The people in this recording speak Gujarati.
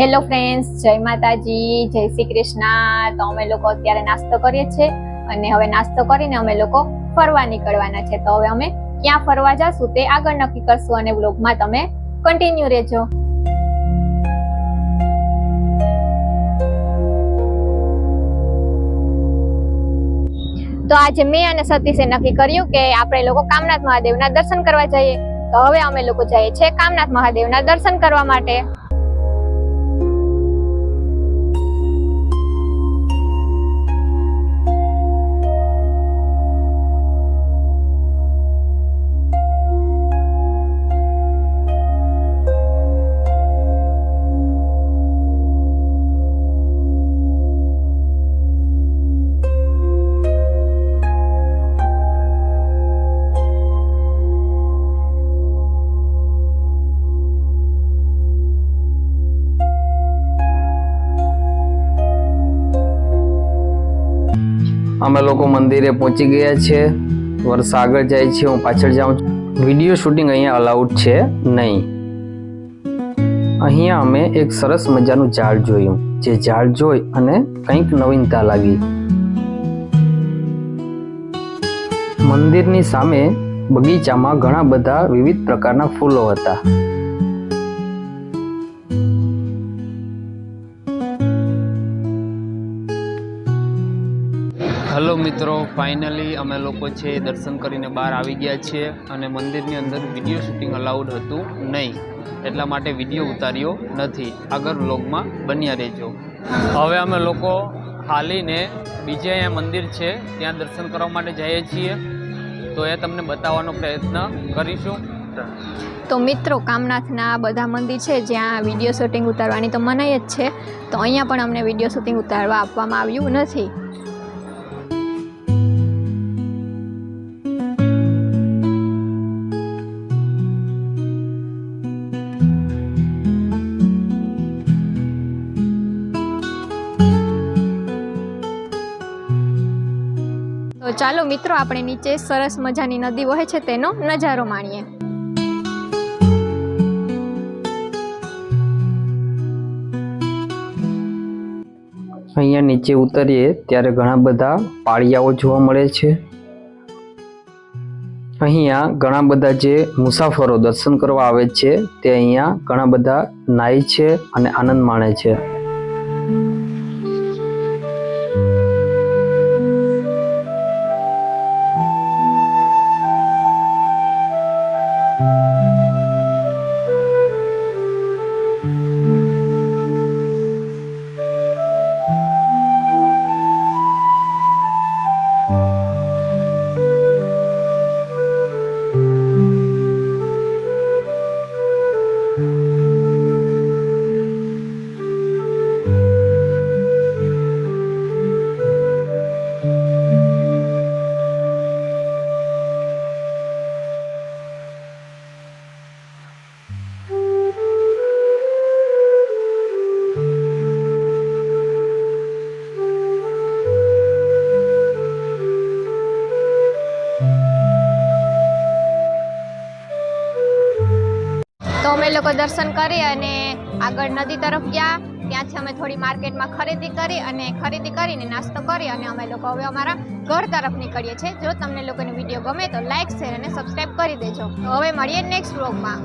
હેલો ફ્રેન્ડ્સ, જય માતાજી, જય શ્રી કૃષ્ણ. તો અમે લોકો અત્યારે નાસ્તો કરીએ છીએ અને હવે નાસ્તો કરીને અમે લોકો ફરવા નીકળવાના છે. તો હવે અમે ક્યાં ફરવા જશું તે આગળ નક્કી કરશું અને બ્લોગમાં તમે કન્ટિન્યુ રહેજો. તો આજે મેં અને સતીશે નક્કી કર્યું કે આપણે લોકો કામનાથ મહાદેવના દર્શન કરવા જઈએ. તો હવે અમે લોકો જઈએ છીએ કામનાથ મહાદેવના દર્શન કરવા માટે. અમે લોકો મંદિરે પહોંચી ગયા છે. વર્ષ આગળ જાય છે, હું પાછળ જાઉં છું. વીડિયો શૂટિંગ અહીંયા અલાઉડ છે નહીં. અહીંયા અમે એક સરસ મજાનું ઝાડ જોયું, જે ઝાડ જોઈ અને કંઈક નવીનતા લાગી. મંદિરની સામે બગીચામાં ઘણા બધા વિવિધ પ્રકારના ફૂલો હતા. હલો મિત્રો, ફાઇનલી અમે લોકો છે દર્શન કરીને બહાર આવી ગયા છીએ અને મંદિરની અંદર વીડિયો શૂટિંગ અલાઉડ હતું નહીં, એટલા માટે વીડિયો ઉતાર્યો નથી. આગળ વ્લોગમાં બન્યા રહેજો. હવે અમે લોકો હાલીને બીજે અહીંયા મંદિર છે, ત્યાં દર્શન કરવા માટે જઈએ છીએ. તો એ તમને બતાવવાનો પ્રયત્ન કરીશું. તો મિત્રો, કામનાથના બધા મંદિર છે, જ્યાં વીડિયો શૂટિંગ ઉતારવાની તો મનાઈ જ છે, તો અહીંયા પણ અમને વીડિયો શૂટિંગ ઉતારવા આપવામાં આવ્યું નથી. તો ચાલો મિત્રો, આપણે નીચે સરસ મજાની નદી વહે છે, તેનો નજારો માણીએ. અહીંયા નીચે ઉતરીએ, ત્યારે ઘણા બધા પાળિયાઓ જોવા મળે છે. અહીંયા ઘણા બધા જે મુસાફરો દર્શન કરવા આવે છે, તે અહીંયા ઘણા બધા નાય છે અને આનંદ માણે છે. અમે લોકો દર્શન કરી અને આગળ નદી તરફ ગયા. ત્યાંથી અમે થોડી માર્કેટમાં ખરીદી કરી અને ખરીદી કરીને નાસ્તો કરી અને અમે લોકો હવે અમારા ઘર તરફ નીકળીએ છીએ. જો તમને લોકોની વીડિયો ગમે તો લાઇક શેર અને સબસ્ક્રાઈબ કરી દેજો. હવે મળીએ નેક્સ્ટ વ્લોગમાં